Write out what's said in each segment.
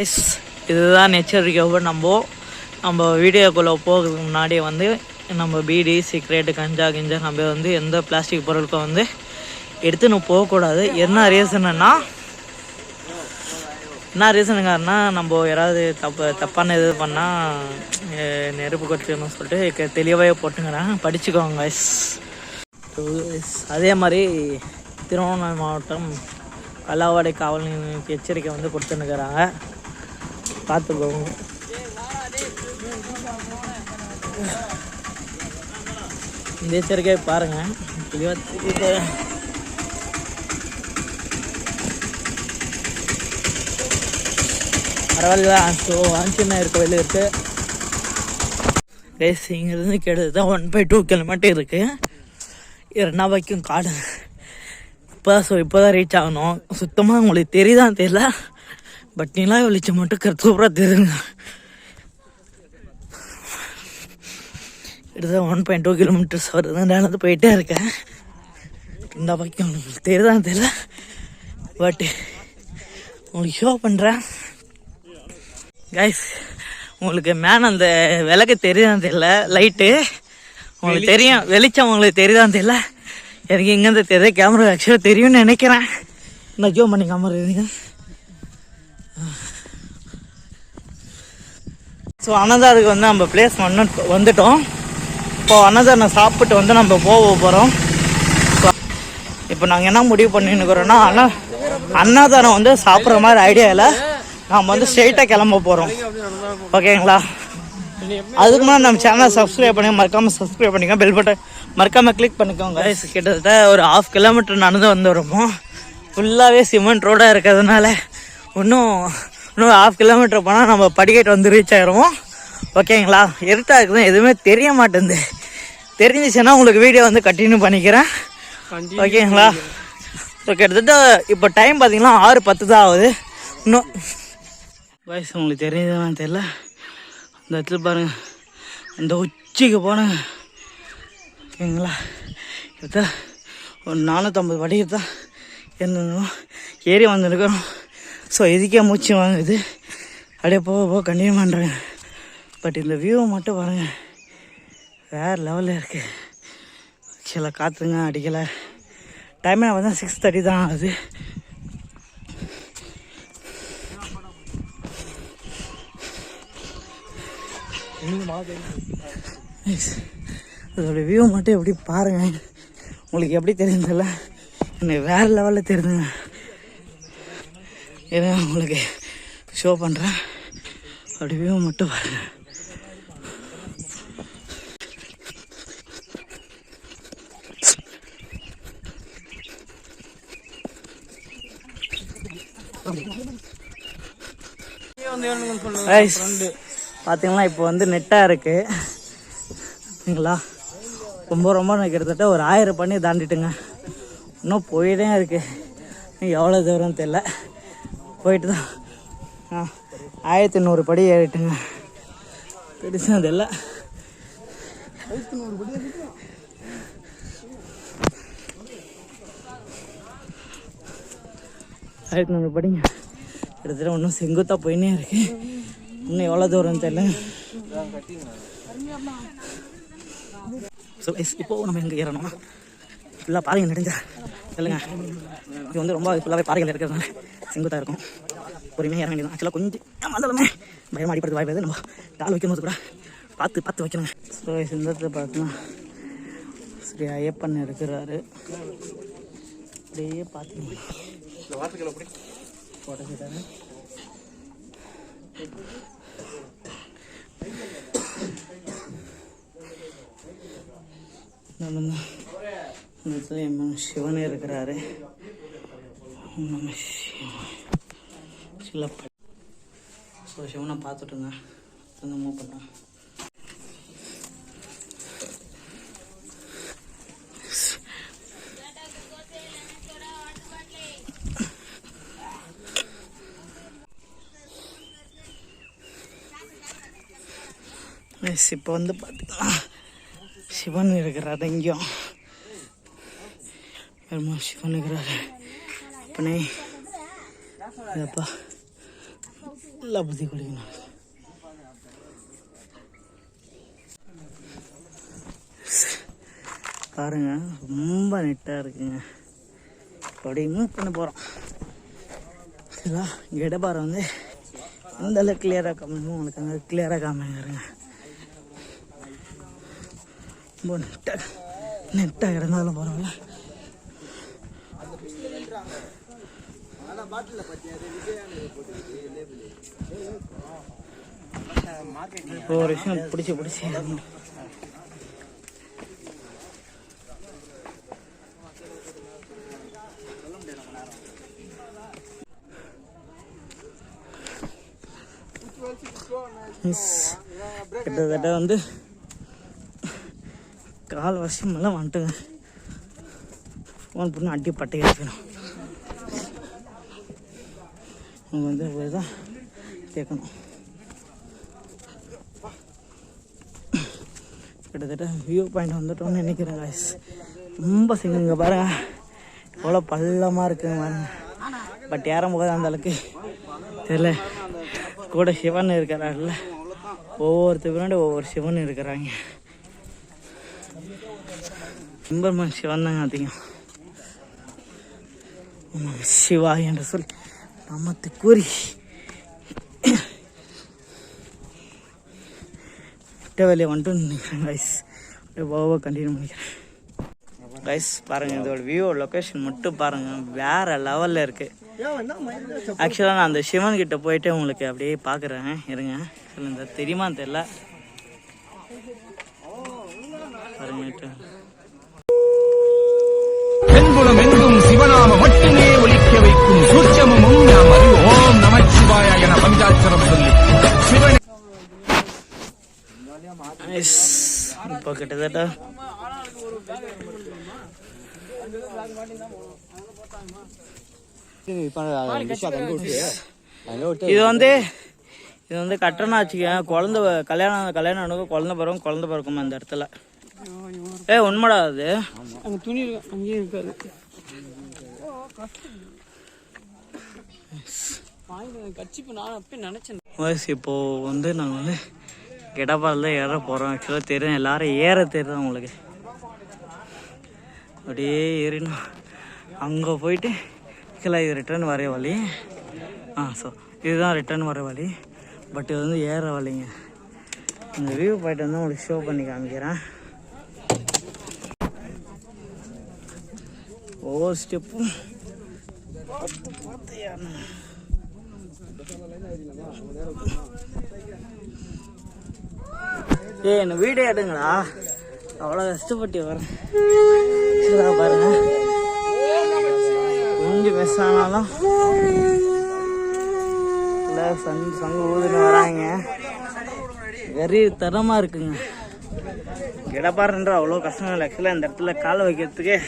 Ice இதுதான் எச்சரிக்கை நம்ம நம்ம வீடியோக்குள்ளே போகிறதுக்கு முன்னாடி வந்து நம்ம பீடி சீக்ரெட்டு கஞ்சா கிஞ்சா நம்ம வந்து எந்த பிளாஸ்டிக் பொருளுக்கும் வந்து எடுத்துன்னு போகக்கூடாது. என்ன ரீசனுன்னா என்ன ரீசனுக்காருன்னா நம்ம யாராவது தப்பு தப்பான இது பண்ணால் நெருப்பு கொட்டணும்னு சொல்லிட்டு தெளிவாகவே போட்டுங்கிறேன். படிச்சுக்கோங்க ஐஸ் அதே மாதிரி திருவண்ணாமலை மாவட்டம் கல்லாவாடை காவல் நிலையத்துக்கு எச்சரிக்கை வந்து பார்த்து பார்த்துக்கோங்க இந்த எச்சரிக்கையை பாருங்க. தெளிவா இப்போ பரவாயில்ல ஸோ ஆஞ்சநேயர் இருக்க இருக்குது இருக்கு. கைஸ் கிட்டத்தட்ட ஒன் பை டூ கிலோமீட்டர் இருக்கு. இரண்டாவைக்கும் காடு. இப்போ ஸோ இப்போ தான் ரீச் ஆகணும். சுத்தமாக உங்களுக்கு தெரியுதான் தெரியல. பட் நிலா வெளிச்சம் மட்டும் கருத்துப்பூரா தெரியுங்க. கிட்டத்தட்ட ஒன் பாயிண்ட் டூ கிலோமீட்டர்ஸ் வருது நடந்து போயிட்டே இருக்கேன். இந்த பக்கம் உங்களுக்கு தெரியுதான் தெரியல. பட் உங்களுக்கு ஷோ பண்ணுறேன் கைஸ் உங்களுக்கு மேன் அந்த விளக்கு தெரியுதான் தெரியல? லைட்டு உங்களுக்கு தெரியும். வெளிச்சம் உங்களுக்கு தெரியுதான் தெரியல? எனக்கு இங்கேருந்து தெரியுது கேமரா ஆக்சுவலாக தெரியும்னு நினைக்கிறேன். நான் ஜோ பண்ணி கேமரா ஸோ அனதாருக்கு வந்து நம்ம பிளேஸ் வந்து வந்துட்டோம். இப்போ அன்னதாரம் சாப்பிட்டு வந்து நம்ம போக போகிறோம் இப்போ நாங்கள் என்ன முடிவு பண்ணிருக்கிறோன்னா அண்ணா அன்னதானம் வந்து சாப்பிட்ற மாதிரி ஐடியா இல்லை. நாம் வந்து ஸ்ட்ரெயிட்டாக கிளம்ப போகிறோம் ஓகேங்களா அதுக்கு முன்னாடி நம்ம சேனலை சப்ஸ்கிரைப் பண்ணி மறக்காமல் சப்ஸ்கிரைப் பண்ணிக்கோ பெல் பட்டன் மறக்காமல் கிளிக் பண்ணிக்கோங்க. கிட்டத்தட்ட ஒரு ஹாஃப் கிலோமீட்டர் நடந்து வந்துடுறோமோ ஃபுல்லாகவே சிமெண்ட் ரோடாக இருக்கிறதுனால ஒன்றும் இன்னும் ஹாஃப் கிலோமீட்டர் போனால் நம்ம படிக்கட்டு வந்து ரீச் ஆயிடுவோம் ஓகேங்களா இருட்டாக இருக்குது எதுவுமே தெரிய மாட்டேங்குது. தெரிஞ்சிச்சுன்னா உங்களுக்கு வீடியோ வந்து கண்டினியூ பண்ணிக்கிறேன். ஓகேங்களா ஸோ கிட்டத்தட்ட இப்போ டைம் பார்த்தீங்கன்னா ஆறு பத்து தான் ஆகுது. இன்னும் வயசு உங்களுக்கு தெரியுதுன்னு தெரியல? அந்த இடத்துல பாருங்க. அந்த உச்சிக்கு போனேங்க ஓகேங்களா கிட்டத்தட்ட ஒரு நானூற்றம்பது படிக்கு தான் இருந்தோம் ஏறி வந்துருக்கிறோம். ஸோ இதுக்கே மூச்சு வாங்குது? அப்படியே போக போக கண்டினியூ பண்ணுறேன் பட் இந்த வியூ மட்டும் பாருங்க. வேறு லெவலில் இருக்குது சில காற்றுங்க அடிக்கலை. டைமே வந்து சிக்ஸ் தேர்ட்டி தான் ஆகுது. அதோடய அதோட வியூ மட்டும் எப்படி பாருங்க? உங்களுக்கு எப்படி தெரியுதுல்ல? எனக்கு வேறு லெவலில் தெரிஞ்சுங்க. இதை உங்களுக்கு ஷோ பண்ணுறேன் அப்படி வியூ மட்டும் பாருங்கள் Guys, பார்த்தீங்களா இப்போ வந்து நெட்டாக இருக்கு. சரிங்களா ரொம்ப ரொம்ப நான் கிட்டத்தட்ட ஒரு ஆயிரம் பண்ணி தாண்டிட்டுங்க. இன்னும் போயிட்டே இருக்கு. எவ்வளோ தூரம் தெரில போயிட்டு தான் ஆ ஆயிரத்தி நூறு படி ஏறிட்டுங்க. பெருசாக தெரியல ஆயிரத்தி நூறு படிங்க. கிட்டத்தட்ட ஒன்றும் செங்குத்தாக போயின்னே இருக்கு. இன்னும் எவ்வளோ தூரம் தெரியல. ஸோ இப்போ நம்ம எங்கே ஏறணும்னா ஃபுல்லாக பாருங்க நெடுஞ்சா இல்லைங்க? இது வந்து ரொம்ப ஃபுல்லாகவே பாறைகள் இருக்கிறதுனால செங்குத்தாக இருக்கும். பொறுமையாக இறங்க வேண்டியது ஆக்சுவலாக கொஞ்சம் ஏமாந்தாலுமே பயமாக அடிப்படுறது வாய்ப்பு. நம்ம கால் வைக்கும்போது கூட பார்த்து பார்த்து வைக்கணுங்க. ஸோ இந்த பார்த்தோன்னா ஸ்ரீ ஐயப்பன் இருக்கிறாரு. அப்படியே பார்த்து ஃபோட்டோ நம்ம சிவனே இருக்கிறாரு. நம்ம சில ஸோ சிவனை பார்த்துட்டுங்க. வந்து மூவ் பண்ணேன் எஸ் இப்போ வந்து பார்த்தீங்கன்னா சிவன் இருக்கிறாரு எங்கேயும் பெருமாள் சிவன் இருக்கிறாரு. அப்பனே. இதப்பா ஃபுல்லாக புத்தி குடிக்கணும் பாருங்க ரொம்ப நெட்டாக இருக்குங்க. அப்படியே மூவ் பண்ண போகிறோம் சரிங்களா? இங்கே வந்து. எந்த கிளியராக காமிக்கணும் உங்களுக்கு அந்த கிளியராக காமிக்கிறேங்க ரொம்ப நெட்டாக நெட்டாக இருந்தாலும் பரவாயில்ல. ஒரு விஷயம் பிடிச்சி பிடிச்சி. மிஸ் கிட்டத்தட்ட வந்து கால் வருஷமெல்லாம் வந்துட்டுங்க. ஃபோன் பண்ணி அடி பட்டை எடுக்கணும் அவங்க வந்து அப்படி தான் கேட்கணும் கிட்டத்தட்ட வியூ பாயிண்ட் வந்துட்டோம்னு நினைக்கிறேன் காய்ஸ் ரொம்ப சிங்குங்க பாருங்க. எவ்வளோ பள்ளமாக இருக்குங்க பாருங்க பட் ஏறும்போது அந்த அளவுக்கு. தெரியல. கூட சிவன் இருக்கிறாருல்ல ஒவ்வொருத்தர் பின்னாடி ஒவ்வொரு சிவன் இருக்கிறாங்க. சிம்பர்மன் சிவன் தாங்க அதிகம். சிவா என்று சொல்லி. நமத்து கூறி விட்ட வேலையை வந்துட்டு நினைக்கிறேன் கைஸ் அப்படியே போக கண்டினியூ பண்ணிக்கிறேன். கைஸ் பாருங்கள் இதோட வியூ லொக்கேஷன் மட்டும் பாருங்கள் வேறு லெவலில் இருக்குது ஆக்சுவலாக நான் அந்த சிவன் கிட்ட போயிட்டு உங்களுக்கு அப்படியே பார்க்குறேன் இருங்க. சொல்லுங்க தெரியுமா தெரில பாருங்க இப்போ கிட்டத்தட்ட இது வந்து இது வந்து கட்டணம் வச்சுக்கேன் குழந்த கல்யாணம் கல்யாணம் ஆனதும் குழந்த பிறக்கும் குழந்த பிறக்கும் அந்த இடத்துல? ஏ உண்மைடா அது. அங்க துணி அங்கேயே இருக்காது இப்போ வந்து நாங்கள் வந்து கிடப்பால் தான் ஏற போகிறோம் ஆக்சுவலாக தெரியும். எல்லாரும் ஏற தெரியும் உங்களுக்கு. அப்படியே ஏறினோம். அங்கே போயிட்டு ஆக்சுவலாக இது ரிட்டர்ன் வர வழி. ஆ ஸோ இதுதான் ரிட்டர்ன் வர வழி. பட் இது வந்து ஏற வழிங்க. இந்த வியூ பாயிண்ட் வந்து உங்களுக்கு ஷோ பண்ணி காமிக்கிறேன். ஒவ்வொரு ஸ்டெப்பும் ஏய் என்ன வீடே எடுங்களா? அவ்வளோ கஷ்டப்பட்டு வரேன் பாருங்க. கொஞ்சம் மிஸ் ஆனாலும் இல்லை சங் சங்கு ஊதுன்னு வராங்க. வெறி தரமாக இருக்குங்க. கிடப்பாருன்ற அவ்வளோ கஷ்டம் இல்லை. ஆக்சுவலாக இந்த இடத்துல காலை வைக்கிறதுக்கு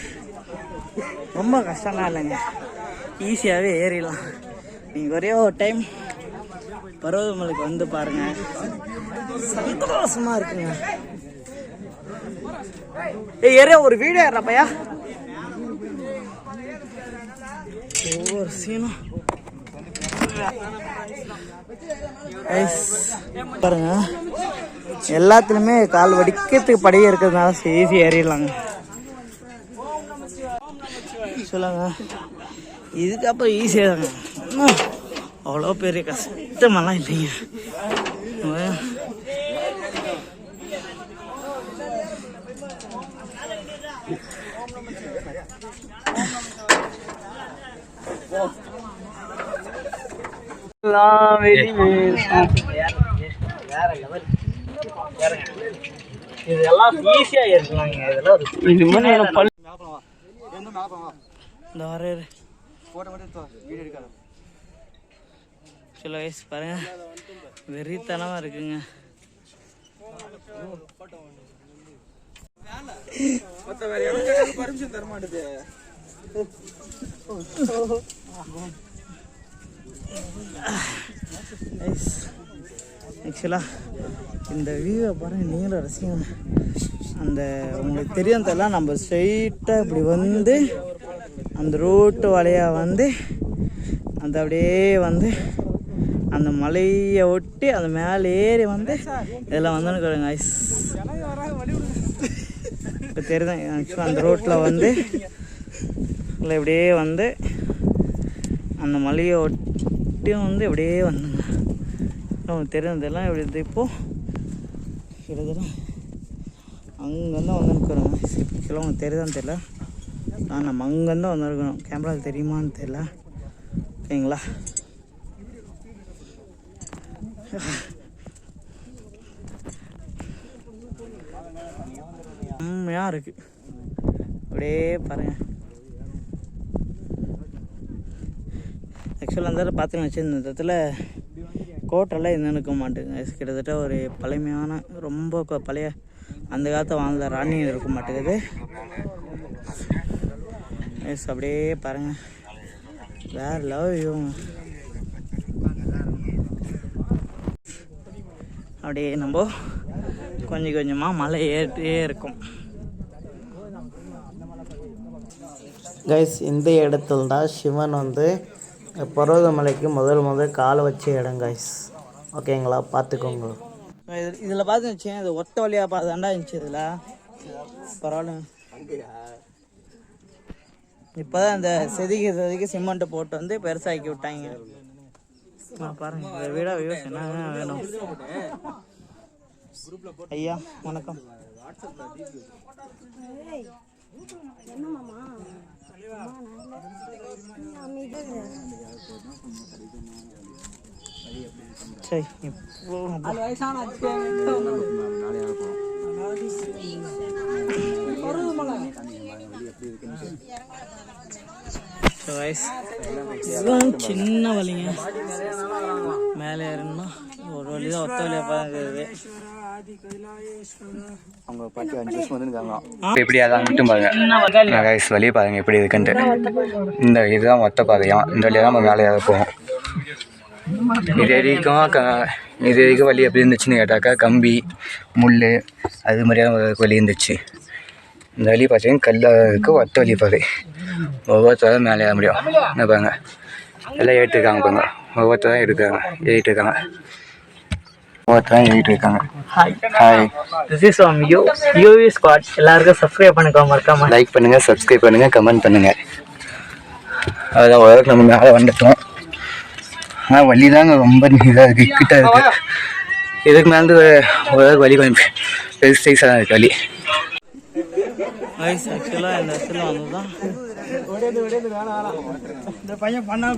ரொம்ப கஷ்டம்லாம் இல்லைங்க. ஈஸியாகவே ஏறிடலாம். நீங்கள் ஒரே ஒரு டைம் பருவதமலைக்கு வந்து பாருங்கள் சந்தோஷமா இருக்குங்க. ஏய் ஏறே ஒரு வீடியோ ஏறப்பையா ஒவ்வொரு சீனும். பாருங்க. எல்லாத்துலயுமே கால் வடிக்கிறதுக்கு படியே இருக்கிறதுனால ஈஸி ஏறிடலாங்க. சொல்லுங்க. இதுக்கப்புறம் ஈஸியாக தாங்க. இன்னும் அவ்வளோ பெரிய கஷ்டமெல்லாம் இல்லைங்க. இதெல்லாம் இருக்கலாங்க இதெல்லாம் இது மாதிரி பல் இந்த வர சில வயசு பாருங்க. வெறித்தனமா இருக்குங்க. ஆக்சுவலாக இந்த வியூவை பாருங்கள் நீங்களும் ரசிக்கணும் அந்த உங்களுக்கு தெரியும் தெரியல நம்ம ஸ்ட்ரெயிட்டாக இப்படி வந்து அந்த ரோட்டு வழியாக வந்து அந்த அப்படியே வந்து அந்த மலையை ஒட்டி அந்த மேலே ஏறி வந்து இதில் வந்துன்னு ஐஸ் உங்களுக்கு தெரியுதான் ஆக்சுவலாக அந்த ரோட்டில் வந்து இல்லை இப்படியே வந்து அந்த மலையை ஒட்டியும் வந்து இப்படியே வந்துங்க உங்களுக்கு தெரிஞ்சதெல்லாம் இப்படி இப்போது கிட்டத்தட்ட அங்கேருந்து வந்துருக்குறோங்க சிப்பிக்கெல்லாம் உங்களுக்கு தெரியுதான்னு தெரியல. நான் நம்ம அங்கேருந்து வந்துருக்கணும் கேமரா தெரியுமான்னு தெரியல. ஓகேங்களா? செம்மையாக இருக்குது அப்படியே பாருங்கள் ஆக்சுவலாக அந்த இடத்துல பார்த்தீங்கன்னு வச்சு இந்த இடத்துல கோட்டெல்லாம் எதுவும் இருக்க மாட்டேங்குது. கிட்டத்தட்ட ஒரு பழமையான ரொம்ப பழைய அந்த காலத்தை வாழ்ந்த ராணி இருக்க மாட்டேங்குது. எஸ் அப்படியே பாருங்கள் வேறு லவ் இவங்க அப்படியே நம்ம கொஞ்சம் கொஞ்சமாக மலை ஏறிட்டே இருக்கும். கைஸ் இந்த இடத்துல தான் சிவன் வந்து பர்வதமலைக்கு முதல் முதல் காலை வச்ச இடம் கைஸ் ஓகேங்களா? பார்த்துக்கோங்க. இதில் பார்த்து வச்சேன் இது ஒத்த வழியாக பார்த்தாண்டா இருந்துச்சு இதில். பரவாயில்ல. இப்போ தான் இந்த செதுக்கி செதுக்கி சிமெண்ட்டு போட்டு வந்து பெருசாக்கி விட்டாங்க. பாருங்க இந்த வீடா வியூஸ் என்ன வேணும்? ஐயா வணக்கம். சரி இப்போ சின்ன வழிங்க மேலே ஏறணும்னா ஒரு வழி தான் ஒத்த வழியாக பார்க்குறது அவங்க பாட்டி அஞ்சு வருஷம் வந்துருக்காங்க. எப்படி அதான் மட்டும் பாருங்க. கைஸ் வழியை பாருங்க எப்படி இருக்குன்ட்டு. இந்த இதுதான் மொத்த பாதையாம் இந்த வழியாக நம்ம மேலே ஏற போவோம். இது வரைக்கும் க இது வரைக்கும் வழி எப்படி இருந்துச்சுன்னு கேட்டாக்கா கம்பி முள் அது மாதிரியான ஒரு வழி இருந்துச்சு. இந்த வழி பார்த்தீங்கன்னா கல்லாக இருக்குது ஒத்த வழி பாதை. ஒவ்வொருத்தரும் மேலே ஏற முடியும். என்ன பாருங்க. எல்லாம் ஏறிட்டுருக்காங்க பாருங்க. ஒவ்வொருத்தரும் இருக்காங்க ஏறிட்டு இருக்காங்க. ஒவ்வொருத்தரும் ஏறிட்டு இருக்காங்க hi hi this is from U UV squad எல்லாருக்கும் சப்ஸ்கிரைப் பண்ணிக்கோ மறக்காம. லைக் பண்ணுங்க சப்ஸ்கிரைப் பண்ணுங்க கமெண்ட் பண்ணுங்க. அதான் ஓரளவுக்கு நம்ம மேலே வந்துட்டோம். ஆனால் வழி தாங்க ரொம்ப இதாக இருக்குது கிட்ட இருக்கு. இதுக்கு மேலே ஓரளவுக்கு வழி கொஞ்சம் பெருசு சைஸாக தான் இருக்குது வழி வயசு ஆக்சுவலாக இந்த இடத்துல வந்து தான் இந்த பையன் பண்ணா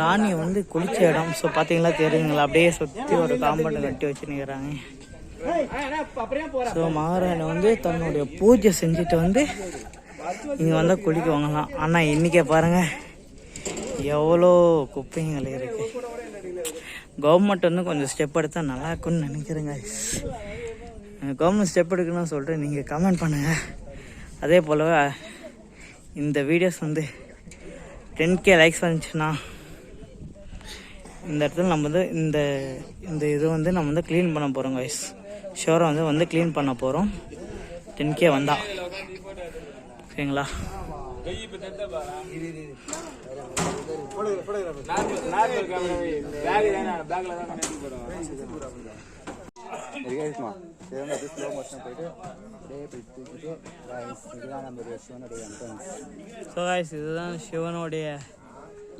ராணி வந்து குளிச்ச இடம் ஸோ பார்த்தீங்களா தெரியுங்களா அப்படியே சுற்றி ஒரு காம்பவுண்ட் கட்டி வச்சுருக்கிறாங்க ஸோ மகாராணி வந்து தன்னுடைய பூஜை செஞ்சுட்டு வந்து இங்கே வந்தால் குளிக்குவாங்களாம். ஆனால் இன்றைக்கே பாருங்கள் எவ்வளோ குப்பைங்கள் இருக்குது கவர்மெண்ட் வந்து கொஞ்சம் ஸ்டெப் எடுத்தால் நல்லா இருக்கும்னு நினைக்கிறேங்க. கவர்மெண்ட் ஸ்டெப் எடுக்கணும்னு சொல்லிட்டு நீங்கள் கமெண்ட் பண்ணுங்கள் அதே போலவே இந்த வீடியோஸ் வந்து டென் கே லைக்ஸ் வந்துச்சுன்னா இந்த இடத்துல நம்ம வந்து இந்த இந்த இது வந்து நம்ம வந்து க்ளீன் பண்ண போகிறோம் கைஸ் ஷோரை வந்து வந்து க்ளீன் பண்ண போகிறோம் டென் கே வந்தா. ஓகேங்களா ஸோ கைஸ் இதுதான் சிவனுடைய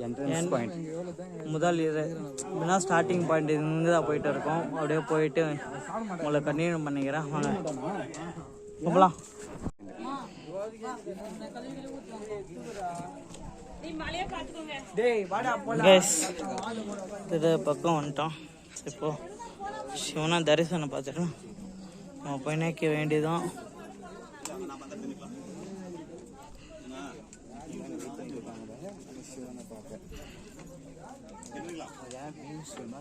என்ட்ரன்ஸ் பாயிண்ட் முதல் இது இப்படின்னா ஸ்டார்டிங் பாயிண்ட் இருந்து தான் போயிட்டு இருக்கோம் அப்படியே போயிட்டு உங்களை கண்டினியூ பண்ணிக்கிறேன் வாங்க போகலாம் கைஸ் இது பக்கம் வந்துட்டோம் இப்போ சிவனா தரிசனம் பார்த்துட்டோம் நம்ம போய் நிற்க வேண்டியதான் சிவனை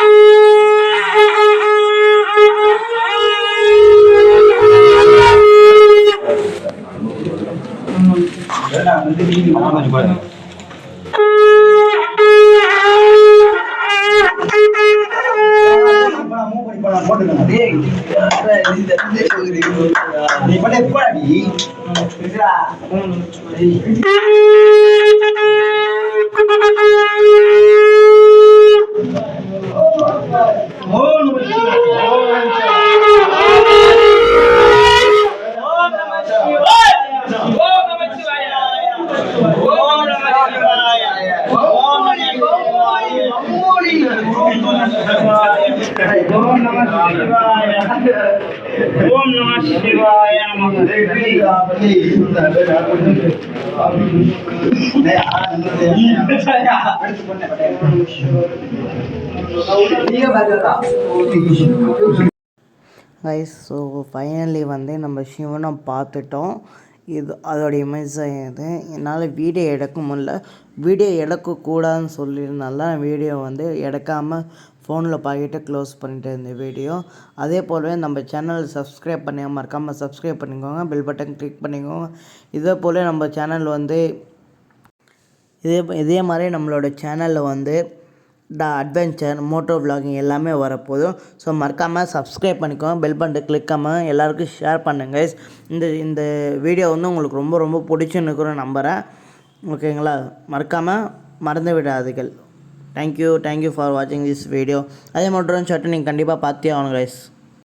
はい、どうも、はい、どうも、ஓம் நம சிவாய கைஸ் ஸோ ஃபைனலி வந்து நம்ம சிவனை பார்த்துட்டோம். இது அதோட இமேஜ் இது. என்னால் வீடியோ எடுக்க முடியல. வீடியோ எடுக்கக்கூடாதுன்னு சொல்லியிருந்தால வீடியோ வந்து எடுக்காமல் ஃபோனில் பார்க்கிட்டு க்ளோஸ் பண்ணிட்டு இருந்த வீடியோ. அதே போலவே நம்ம சேனல் சப்ஸ்கிரைப் பண்ணி மறக்காமல் சப்ஸ்கிரைப் பண்ணிக்கோங்க. பெல் பட்டன் கிளிக் பண்ணிக்கோங்க. இதே போல் நம்ம சேனல் வந்து இதே இதே மாதிரி நம்மளோட சேனலில் வந்து த அட்வென்ச்சர் மோட்டோ vlogging எல்லாமே வரப்போதும் ஸோ மறக்காமல் சப்ஸ்கிரைப் பண்ணிக்கோங்க. பெல் பட்டன் கிளிக்காமல் எல்லாருக்கும் ஷேர் பண்ணுங்க இந்த இந்த வீடியோ வந்து உங்களுக்கு ரொம்ப ரொம்ப பிடிச்சுன்னு இருக்கிற நம்புகிறேன் ஓகேங்களா? மறக்காமல் மறந்து விடாதீர்கள் thank you thank you for வாட்சிங் திஸ் வீடியோ அதே மட்டும் சட்டும் நீங்கள் கண்டிப்பாக பார்த்தே ஆகணும் கைஸ்